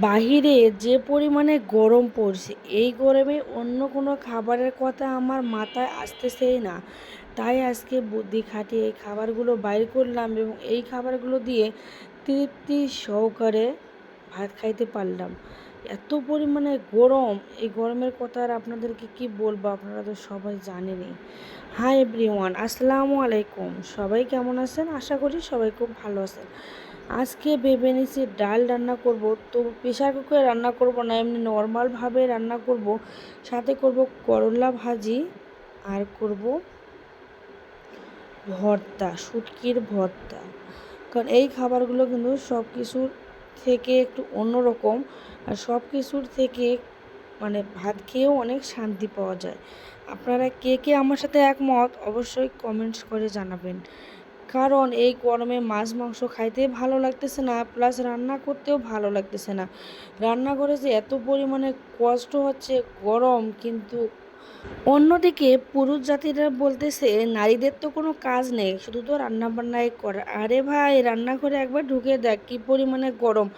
বাহিরে যে পরিমাণে গরম পড়ছে, এই গরমে অন্য কোনো খাবারের কথা আমার মাথায় আসতেছেই না। তাই আজকে বুদ্ধি খাটিয়ে এই খাবারগুলো বাইর করলাম এবং এই খাবারগুলো দিয়ে তৃপ্তি সহকারে ভাত খাইতে পারলাম। এত পরিমাণে গরম, এই গরমের কথা আর আপনাদেরকে কি বলব? আপনারা তো সবাই জানেনই। হাই এভরিওয়ান, আসসালামু আলাইকুম। সবাই কেমন আছেন? আশা করি সবাই খুব ভালো আছেন। আজকে ভেবে নিয়েছি ডাল রান্না করব, তো প্রেশার কুকারে রান্না করব না, এমনি নর্মালভাবে রান্না করব। সাথে করব করলা ভাজি আর করব ভর্তা, শুটকির ভর্তা। কারণ এই খাবারগুলো কিন্তু সব কিছুর থেকে একটু অন্যরকম আর সব কিছুর থেকে মানে ভাত খেয়েও অনেক শান্তি পাওয়া যায়। আপনারা কে কে আমার সাথে একমত অবশ্যই কমেন্টস করে জানাবেন। কারণ এই গরমে মাছ, মাংস খাইতে ভালো লাগতেছে না প্লাস রান্না করতেও ভালো লাগতেছে না। রান্না করে যে এত পরিমাণে কষ্ট হচ্ছে, গরম, কিন্তু অন্যদিকে পুরুষ জাতিরা বলতেছে, নারীদের তো কোনো কাজ নেই, শুধু তো রান্না বান্নাই করা। আরে ভাই, রান্নাঘরে একবার ঢুকে দেখ কী পরিমাণে গরম।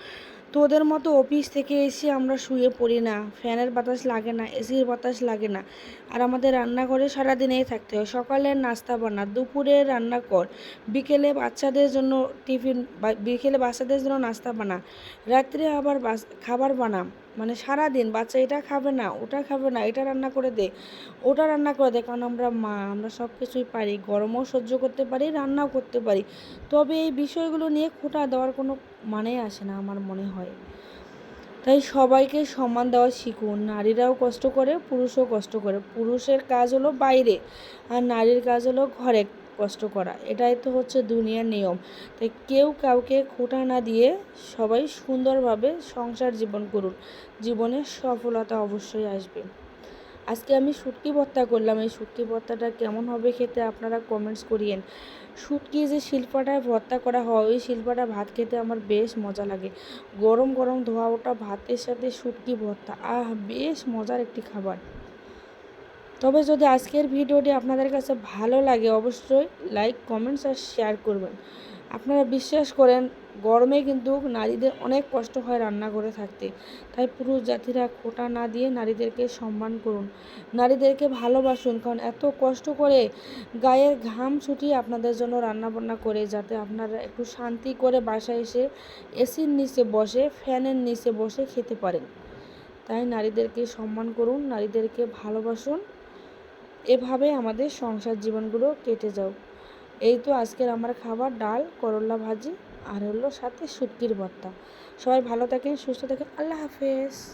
তোদের মতো অফিস থেকে এসে আমরা শুয়ে পড়ি না। ফ্যানের বাতাস লাগে না এসির বাতাস লাগে না। আর আমাদের রান্নাঘরে সারাদিনেই থাকতে হয়। সকালের নাস্তা বানা দুপুরে রান্না কর। বিকেলে বাচ্চাদের জন্য টিফিন বিকেলে বাচ্চাদের জন্য নাস্তা বানা। রাত্রে আবার খাবার বানা মানে সারাদিন বাচ্চা এটা খাবে না, ওটা খাবে না, এটা রান্না করে দে, ওটা রান্না করে দে, কারণ আমরা মা, আমরা সব কিছুই পারি, গরমও সহ্য করতে পারি, রান্নাও করতে পারি। তবে এই বিষয়গুলো নিয়ে খোটা দেওয়ার কোনো মানেই আসে না আমার মনে হয়। তাই সবাইকে সম্মান দেওয়া শিখুন, নারীরাও কষ্ট করে, পুরুষও কষ্ট করে। পুরুষের কাজ হলো বাইরে, আর নারীর কাজ হলো ঘরে। কষ্ট করা। এটাই তো হচ্ছে দুনিয়ার নিয়ম। তাই কেউ কাউকে খোটা না দিয়ে সবাই সুন্দরভাবে সংসার জীবন করুন। জীবনে সফলতা অবশ্যই আসবে। আজকে আমি শুটকি ভর্তা করলাম। এই শুটকি ভর্তাটা কেমন হবে খেতে আপনারা কমেন্টস করিয়েন। শুটকি যে শিল্পাটায় ভর্তা করা হয়, ওই শিল্পাটা ভাত খেতে আমার বেশ মজা লাগে। গরম গরম ধোয়া ওটা ভাতের সাথে শুটকি ভর্তা। আহ, বেশ মজার একটি খাবার। তবে যদি আজকের ভিডিওটি আপনাদের কাছে ভালো লাগে, অবশ্যই লাইক কমেন্টস আর শেয়ার করবেন। আপনারা বিশ্বাস করেন, গরমে কিন্তু নারীদের অনেক কষ্ট হয় রান্না করে থাকতে। তাই পুরুষ জাতিরা খোটা না দিয়ে নারীদেরকে সম্মান করুন। নারীদেরকে ভালোবাসুন, কারণ এত কষ্ট করে গায়ের ঘাম ছুটিয়ে আপনাদের জন্য রান্নাবান্না করে, যাতে আপনারা একটু শান্তি করে বাসায় এসে এসির নিচে বসে, ফ্যানের নিচে বসে খেতে পারেন। তাই নারীদেরকে সম্মান করুন, নারীদেরকে ভালোবাসুন। এভাবে আমাদের সংসার জীবনগুলো কেটে যাও। এই তো আজকের আমার খাবার, ডাল, করলা ভাজি, আর হলো সাথে শুটকির ভর্তা। সবাই ভালো থাকেন, সুস্থ থাকেন, আল্লাহ হাফেজ।